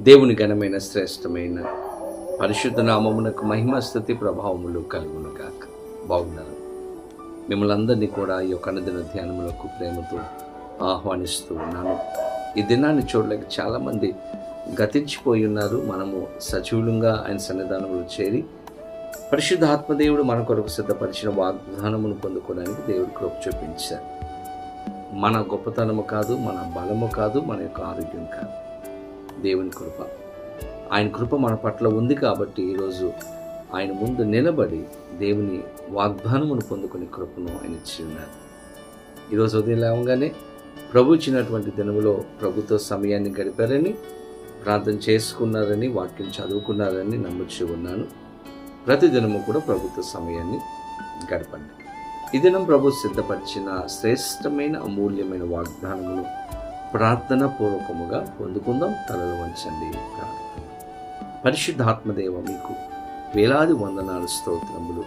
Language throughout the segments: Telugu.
దేవుని ఘనమైన శ్రేష్టమైన పరిశుద్ధ నామమునకు మహిమ స్థుతి ప్రభావములు కలుగును బాగున్నారు మిమ్మల్ని అందరినీ కూడా ఈ యొక్క అనుదిన ధ్యానములకు ప్రేమతో ఆహ్వానిస్తూ ఉన్నాను. ఈ దినాన్ని చూడలేక చాలామంది గతించిపోయి ఉన్నారు. మనము సజీవులంగా ఆయన సన్నిధానంలో చేరి పరిశుద్ధ ఆత్మదేవుడు మన కొరకు సిద్ధపరిచిన వాగ్దానమును పొందుకోవడానికి దేవుడు కృప చూపించారు. మన గొప్పతనము కాదు మన బలము కాదు మన యొక్క ఆరోగ్యం కాదు. దేవుని కృప. ఆయన కృప మన పట్ల ఉంది కాబట్టి ఈరోజు ఆయన ముందు నిలబడి దేవుని వాగ్దానమును పొందుకునే కృపను ఆయన ఇచ్చి ఉన్నారు. ఈరోజు ఉదయం లేవగానే ప్రభు ఇచ్చినటువంటి దినములో ప్రభుతో సమయాన్ని గడిపారని ప్రార్థన చేసుకున్నారని వాక్యం చదువుకున్నారని నమ్ముచి ఉన్నాను. ప్రతిదినము కూడా ప్రభుత్వ సమయాన్ని గడపండి. ఈ దినం ప్రభు సిద్ధపరిచిన శ్రేష్టమైన అమూల్యమైన వాగ్దానమును ప్రార్థన పూర్వకముగా పొందుకుందాం. తలలు వంచండి. పరిశుద్ధాత్మదేవ మీకు వేలాది వందనాలు స్తోత్రములు.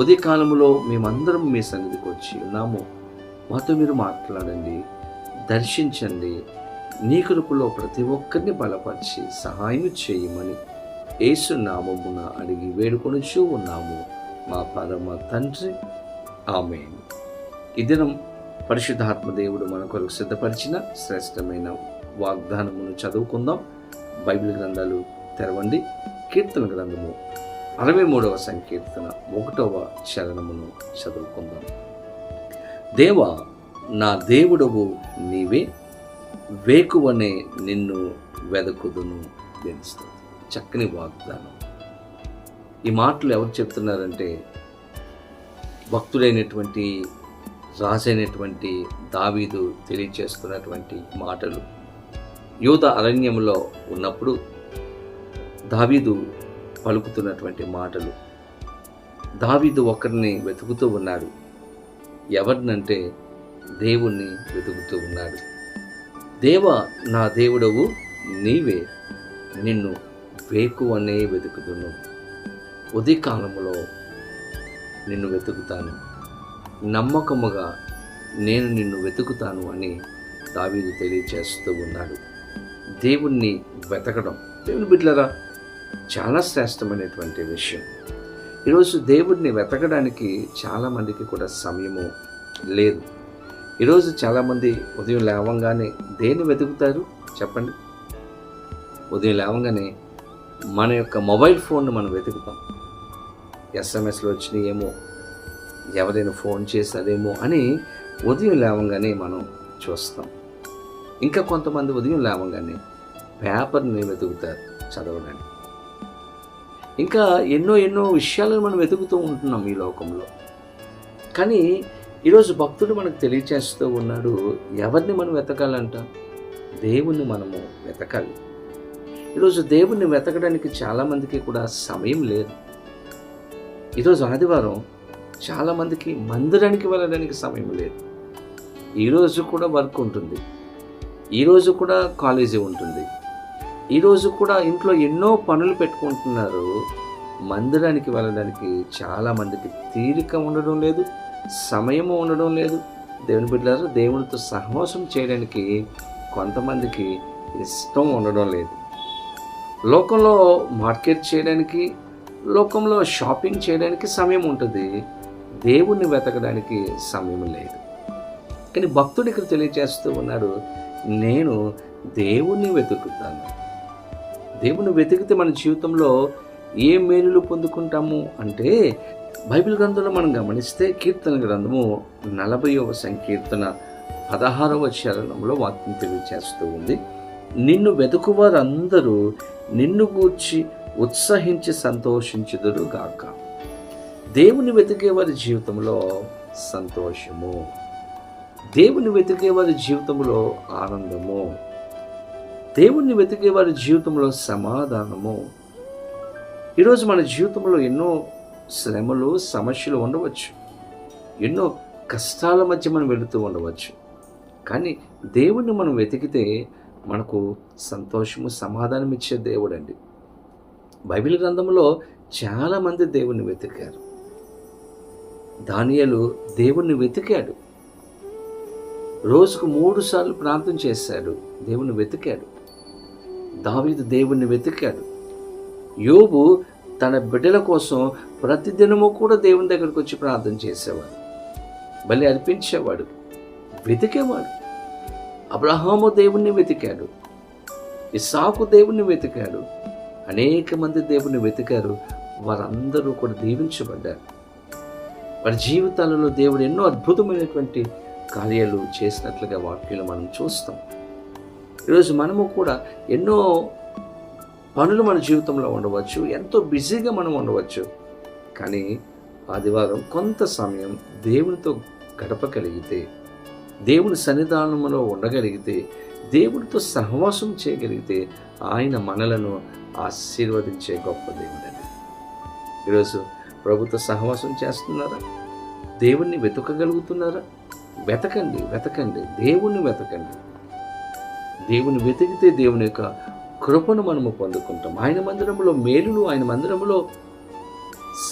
ఉదయకాలములో మేమందరం మీ సన్నిధికి వచ్చి ఉన్నాము. మాతో మీరు మాట్లాడండి దర్శించండి. నీ కృపలో ప్రతి ఒక్కరిని బలపరిచి సహాయం చేయమని యేసు నామమున అడిగి వేడుకొనుచూ ఉన్నాము. మా పరమ తండ్రి. ఆమె ఈ దినం పరిశుద్ధాత్మ దేవుడు మన కొరకు సిద్ధపరిచిన శ్రేష్టమైన వాగ్దానమును చదువుకుందాం. బైబిల్ గ్రంథాలు తెరవండి. కీర్తన గ్రంథము అరవై మూడవ సంకీర్తన ఒకటవ చరణమును చదువుకుందాం. దేవ నా దేవుడవు నీవే వేకువనే నిన్ను వెదకుదును తెలుస్తుంది చక్కని వాగ్దానం. ఈ మాటలు ఎవరు చెప్తున్నారంటే భక్తుడైనటువంటి రాజైనటువంటి దావీదు తెలియచేస్తున్నటువంటి మాటలు. యూద అరణ్యంలో ఉన్నప్పుడు దావీదు పలుకుతున్నటువంటి మాటలు. దావీదు ఒకరిని వెతుకుతూ ఉన్నాడు. ఎవరినంటే దేవుణ్ణి వెతుకుతూ ఉన్నాడు. దేవ నా దేవుడవు నీవే నిన్ను వేకువనే వెతుకుతున్నావు ఉదయకాలంలో నిన్ను వెతుకుతాను. నమ్మకముగా నేను నిన్ను వెతుకుతాను అని దావీదు తెలియచేస్తూ ఉన్నాడు. దేవుణ్ణి వెతకడం. దేవుని బిడ్డలరా చాలా శ్రేష్టమైనటువంటి విషయం. ఈరోజు దేవుడిని వెతకడానికి చాలామందికి కూడా సమయము లేదు. ఈరోజు చాలామంది ఉదయం లేవంగానే దేన్ని వెతుకుతారు? చెప్పండి. ఉదయం లేవంగానే మన యొక్క మొబైల్ ఫోన్ను మనం వెతుకుతాం. ఎస్ఎంఎస్లు వచ్చినాయి ఏమో ఎవరైనా ఫోన్ చేశారేమో అని ఉదయం లేవంగానే మనం చూస్తాం. ఇంకా కొంతమంది ఉదయం లేవంగానే పేపర్ని వెతుకుతారు చదవడానికి. ఇంకా ఎన్నో ఎన్నో విషయాలను మనం వెతుకుతూ ఉంటున్నాం ఈ లోకంలో. కానీ ఈరోజు భక్తుడు మనకు తెలియచేస్తూ ఉన్నాడు ఎవరిని మనం వెతకాలంట? దేవుణ్ణి మనము వెతకాలి. ఈరోజు దేవుణ్ణి వెతకడానికి చాలామందికి కూడా సమయం లేదు. ఈరోజు ఆదివారం చాలామందికి మందిరానికి వెళ్ళడానికి సమయం లేదు. ఈరోజు కూడా వర్క్ ఉంటుంది. ఈరోజు కూడా కాలేజీ ఉంటుంది. ఈరోజు కూడా ఇంట్లో ఎన్నో పనులు పెట్టుకుంటున్నారు. మందిరానికి వెళ్ళడానికి చాలామందికి తీరిక ఉండడం లేదు సమయము ఉండడం లేదు. దేవుని బిడ్డలారు దేవునితో సహవాసం చేయడానికి కొంతమందికి ఇష్టం ఉండడం లేదు. లోకంలో మార్కెట్ చేయడానికి లోకంలో షాపింగ్ చేయడానికి సమయం ఉంటుంది. దేవుణ్ణి వెతకడానికి సమయం లేదు. కానీ భక్తుడు ఇక్కడ తెలియజేస్తూ ఉన్నాడు నేను దేవుణ్ణి వెతుకుతాను. దేవుణ్ణి వెతికితే మన జీవితంలో ఏ మేలులు పొందుకుంటాము అంటే బైబిల్ గ్రంథంలో మనం గమనిస్తే కీర్తన గ్రంథము నలభైవ సంకీర్తన పదహారవ చరణంలో వాక్యం తెలియజేస్తూ ఉంది. నిన్ను వెతుకువారందరూ నిన్ను గూర్చి ఉత్సహించి సంతోషించుదురుగాక. గాక దేవుని వెతికే వారి జీవితంలో సంతోషము. దేవుని వెతికే వారి జీవితంలో ఆనందము. దేవుణ్ణి వెతికే వారి జీవితంలో సమాధానము. ఈరోజు మన జీవితంలో ఎన్నో శ్రమలు సమస్యలు ఉండవచ్చు. ఎన్నో కష్టాల మధ్య మనం వెళుతూ ఉండవచ్చు. కానీ దేవుణ్ణి మనం వెతికితే మనకు సంతోషము సమాధానం ఇచ్చే దేవుడండి. బైబిల్ గ్రంథంలో చాలామంది దేవుణ్ణి వెతికారు. దానియలు దేవుణ్ణి వెతికాడు. రోజుకు మూడు సార్లు ప్రార్థన చేశాడు దేవుణ్ణి వెతికాడు. దావీదు దేవుణ్ణి వెతికాడు. యోబు తన బిడ్డల కోసం ప్రతిదినము కూడా దేవుని దగ్గరకు వచ్చి ప్రార్థన చేసేవాడు. బలి అర్పించేవాడు వెతికేవాడు. అబ్రహాము దేవుణ్ణి వెతికాడు ఇసాకు దేవుణ్ణి వెతికాడు అనేక మంది దేవుణ్ణి వెతికారు వారందరూ కూడా దీవించబడ్డారు. వారి జీవితాలలో దేవుడు ఎన్నో అద్భుతమైనటువంటి కార్యాలు చేసినట్లుగా వాక్యంలో మనం చూస్తాం. ఈరోజు మనము కూడా ఎన్నో పనులు మన జీవితంలో ఉండవచ్చు ఎంతో బిజీగా మనం ఉండవచ్చు కానీ ఆదివారం కొంత సమయం దేవునితో గడపగలిగితే దేవుని సన్నిధానంలో ఉండగలిగితే దేవుడితో సహవాసం చేయగలిగితే ఆయన మనలను ఆశీర్వదించే గొప్ప దేవుడని. ఈరోజు ప్రభుత్వ సహవాసం చేస్తున్నారా? దేవుణ్ణి వెతకగలుగుతున్నారా? వెతకండి వెతకండి. దేవుణ్ణి వెతకండి. దేవుని వెతికితే దేవుని యొక్క కృపను మనము పొందుకుంటాం. ఆయన మందిరంలో మేలులు ఆయన మందిరంలో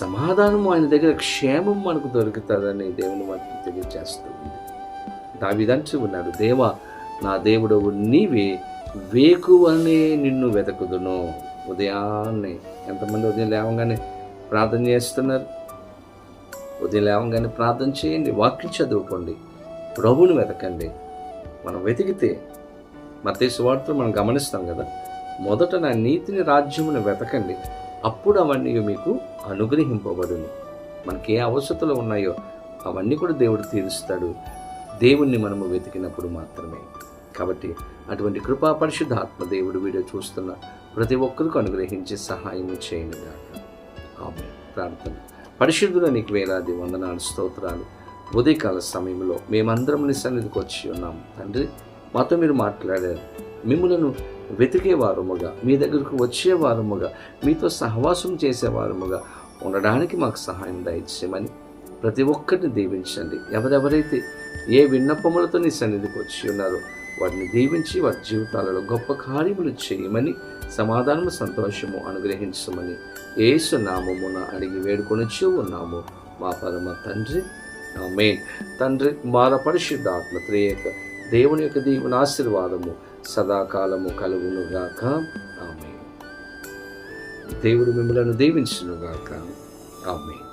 సమాధానము ఆయన దగ్గర క్షేమం మనకు దొరుకుతుందని దేవుని మనకు తెలియజేస్తుంది దావిదంచి ఉన్నాడు దేవ నా దేవుడవు నీవే వేకువనే నిన్ను వెతకుదును. ఉదయాన్నే ఎంతమంది ఉదయం లేవగానే ప్రార్థన చేస్తున్నారు. ఉదయం లేవగానే ప్రార్థన చేయండి వాక్యం చదువుకోండి ప్రభుని వెతకండి. మనం వెతికితే మతేసు వార్తలు మనం గమనిస్తాం కదా మొదట నా నీతిని రాజ్యమును వెతకండి అప్పుడు అవన్నీ మీకు అనుగ్రహింపబడును. మనకి ఏ అవసరతలు ఉన్నాయో అవన్నీ కూడా దేవుడు తీరుస్తాడు. దేవుణ్ణి మనము వెతికినప్పుడు మాత్రమే. కాబట్టి అటువంటి కృపా పరిశుద్ధాత్మ దేవుడు వీడియో చూస్తున్న ప్రతి ఒక్కరికి అనుగ్రహించి సహాయం చేయండి ప్రార్థన. పరిశుద్ధుల నీకు వేలాది వందనాలు స్తోత్రాలు. ఉదయకాల సమయంలో మేమందరం నీ సన్నిధికి వచ్చి ఉన్నాము తండ్రి మాతో మీరు మాట్లాడారు. మిమ్మలను వెతికేవారముగా మీ దగ్గరకు వచ్చేవారముగా మీతో సహవాసం చేసేవారముగా ఉండడానికి మాకు సహాయం దయచేయమని ప్రతి ఒక్కరిని దీవించండి. ఎవరెవరైతే ఏ విన్నపములతో నీ సన్నిధికి వచ్చి ఉన్నారో వారిని దీవించి వారి జీవితాలలో గొప్ప కార్యములు చేయమని సమాధానము సంతోషము అనుగ్రహించమని ఏసు నామమున అడిగి వేడుకొని ఉన్నాము. మా పరమ తండ్రి ఆమె తండ్రి మార పరిశుద్ధాత్మ త్రియేక దేవుని యొక్క దీవుని ఆశీర్వాదము సదాకాలము కలుగునుగాక ఆమె దేవుడు మిమ్మలను దీవించునుగాక ఆమె